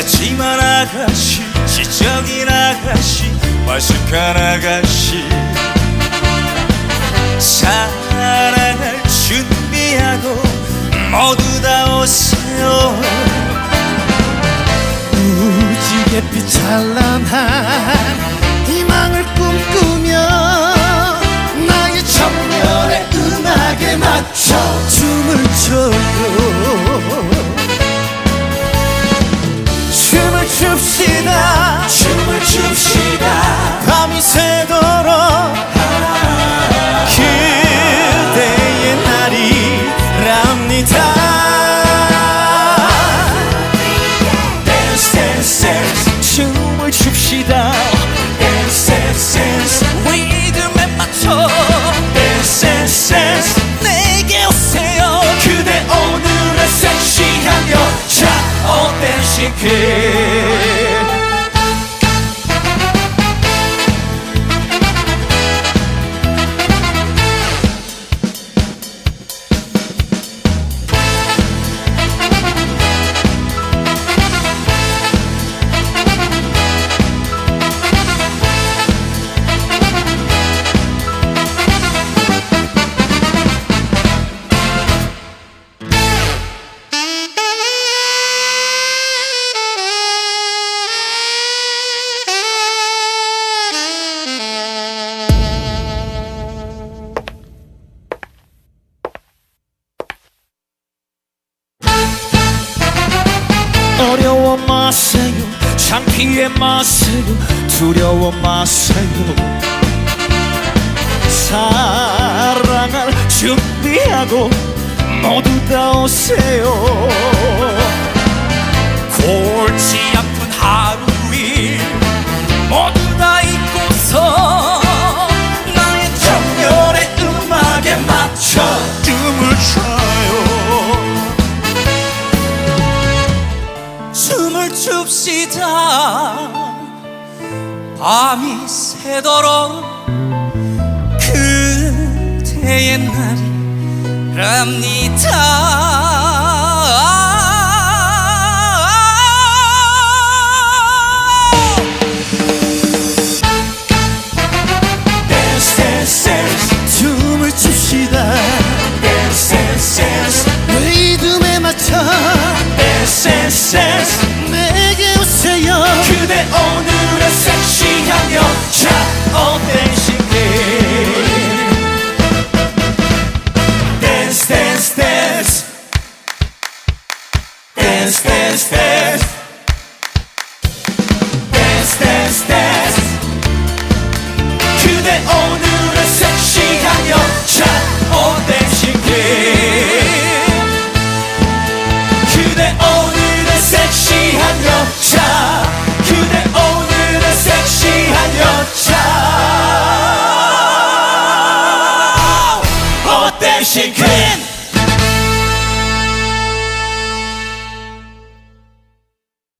푸짐한 아가씨 지적인 아가씨 와숙한 아가씨. 사랑을 준비하고 모두 다 오세요. 무지갯빛 찬란한 오셔 SSS 내게 오세요. 그대 오늘의 섹시한 여자 어댄시킬 어려워 마세요. 창피해 마세요. 두려워 마세요. 사랑을 준비하고 모두 다 오세요 춥시다. 밤이 새도록 그대의 날이랍니다 댄스 댄스 그대 오늘은 섹시한 여자 오댄시길. 그대 오늘은 섹시한 여자 그대 오늘은 섹시한 여자 오댄시길?